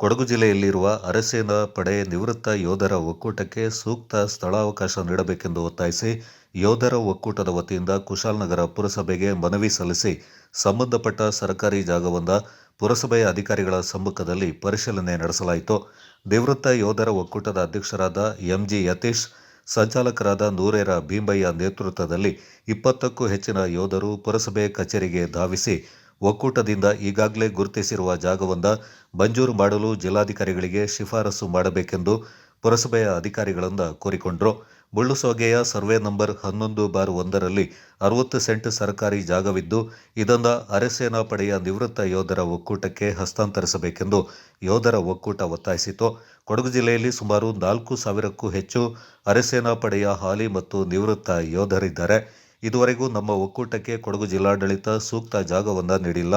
ಕೊಡಗು ಜಿಲ್ಲೆಯಲ್ಲಿರುವ ಅರೆಸೇನಾ ಪಡೆ ನಿವೃತ್ತ ಯೋಧರ ಒಕ್ಕೂಟಕ್ಕೆ ಸೂಕ್ತ ಸ್ಥಳಾವಕಾಶ ನೀಡಬೇಕೆಂದು ಒತ್ತಾಯಿಸಿ ಯೋಧರ ಒಕ್ಕೂಟದ ವತಿಯಿಂದ ಕುಶಾಲನಗರ ಪುರಸಭೆಗೆ ಮನವಿ ಸಲ್ಲಿಸಿ ಸಂಬಂಧಪಟ್ಟ ಸರ್ಕಾರಿ ಜಾಗವೊಂದ ಪುರಸಭೆಯ ಅಧಿಕಾರಿಗಳ ಸಮ್ಮುಖದಲ್ಲಿ ಪರಿಶೀಲನೆ ನಡೆಸಲಾಯಿತು. ನಿವೃತ್ತ ಯೋಧರ ಒಕ್ಕೂಟದ ಅಧ್ಯಕ್ಷರಾದ ಎಂಜಿ ಯತೀಶ್, ಸಂಚಾಲಕರಾದ ನೂರೇರ ಭೀಮಯ್ಯ ನೇತೃತ್ವದಲ್ಲಿ ಇಪ್ಪತ್ತಕ್ಕೂ ಹೆಚ್ಚಿನ ಯೋಧರು ಪುರಸಭೆ ಕಚೇರಿಗೆ ಧಾವಿಸಿ ಒಕ್ಕೂಟದಿಂದ ಈಗಾಗಲೇ ಗುರುತಿಸಿರುವ ಜಾಗವೊಂದ ಮಂಜೂರು ಮಾಡಲು ಜಿಲ್ಲಾಧಿಕಾರಿಗಳಿಗೆ ಶಿಫಾರಸು ಮಾಡಬೇಕೆಂದು ಪುರಸಭೆಯ ಅಧಿಕಾರಿಗಳಿಂದ ಕೋರಿಕೊಂಡರು. ಮುಳ್ಳುಸೋಗೆಯ ಸರ್ವೆ ನಂಬರ್ ಹನ್ನೊಂದು ಬಾರ್ ಒಂದರಲ್ಲಿ ಅರವತ್ತು ಸೆಂಟ್ ಸರ್ಕಾರಿ ಜಾಗವಿದ್ದು ಇದನ್ನು ಅರೆಸೇನಾ ಪಡೆಯ ನಿವೃತ್ತ ಯೋಧರ ಒಕ್ಕೂಟಕ್ಕೆ ಹಸ್ತಾಂತರಿಸಬೇಕೆಂದು ಯೋಧರ ಒಕ್ಕೂಟ ಒತ್ತಾಯಿಸಿತು ಕೊಡಗು ಜಿಲ್ಲೆಯಲ್ಲಿ ಸುಮಾರು ನಾಲ್ಕು ಸಾವಿರಕ್ಕೂ ಹೆಚ್ಚು ಅರೆಸೇನಾ ಪಡೆಯ ಹಾಲಿ ಮತ್ತು ನಿವೃತ್ತ ಯೋಧರಿದ್ದಾರೆ. ಇದುವರೆಗೂ ನಮ್ಮ ಒಕ್ಕೂಟಕ್ಕೆ ಕೊಡಗು ಜಿಲ್ಲಾಡಳಿತ ಸೂಕ್ತ ಜಾಗವನ್ನು ನೀಡಿಲ್ಲ.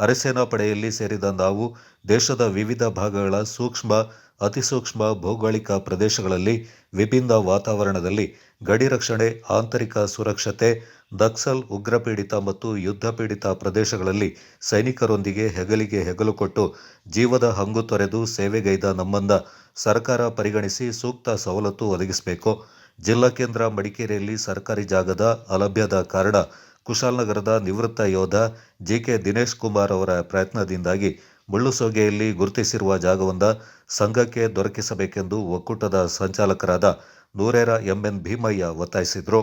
ಅರೆಸೇನಾ ಪಡೆಯಲ್ಲಿ ಸೇರಿದ ನಾವು ದೇಶದ ವಿವಿಧ ಭಾಗಗಳ ಸೂಕ್ಷ್ಮ, ಅತಿಸೂಕ್ಷ್ಮ ಭೌಗೋಳಿಕ ಪ್ರದೇಶಗಳಲ್ಲಿ ವಿಭಿನ್ನ ವಾತಾವರಣದಲ್ಲಿ ಗಡಿ ರಕ್ಷಣೆ, ಆಂತರಿಕ ಸುರಕ್ಷತೆ, ನಕ್ಸಲ್, ಉಗ್ರಪೀಡಿತ ಮತ್ತು ಯುದ್ಧ ಪೀಡಿತ ಪ್ರದೇಶಗಳಲ್ಲಿ ಸೈನಿಕರೊಂದಿಗೆ ಹೆಗಲಿಗೆ ಹೆಗಲು ಕೊಟ್ಟು ಜೀವದ ಹಂಗು ತೊರೆದು ಸೇವೆಗೈದ ನಮ್ಮನ್ನ ಸರ್ಕಾರ ಪರಿಗಣಿಸಿ ಸೂಕ್ತ ಸವಲತ್ತು ಒದಗಿಸಬೇಕು. ಜಿಲ್ಲಾ ಕೇಂದ್ರ ಮಡಿಕೇರಿಯಲ್ಲಿ ಸರ್ಕಾರಿ ಜಾಗದ ಅಲಭ್ಯದ ಕಾರಣ ಕುಶಾಲನಗರದ ನಿವೃತ್ತ ಯೋಧ ಜಿಕೆ ದಿನೇಶ್ ಕುಮಾರ್ ಅವರ ಪ್ರಯತ್ನದಿಂದಾಗಿ ಮುಳ್ಳುಸೋಗೆಯಲ್ಲಿ ಗುರುತಿಸಿರುವ ಜಾಗವೊಂದ ಸಂಘಕ್ಕೆ ದೊರಕಿಸಬೇಕೆಂದು ಒಕ್ಕೂಟದ ಸಂಚಾಲಕರಾದ ನೂರೇರ ಎಂಎನ್ ಭೀಮಯ್ಯ ಒತ್ತಾಯಿಸಿದರು.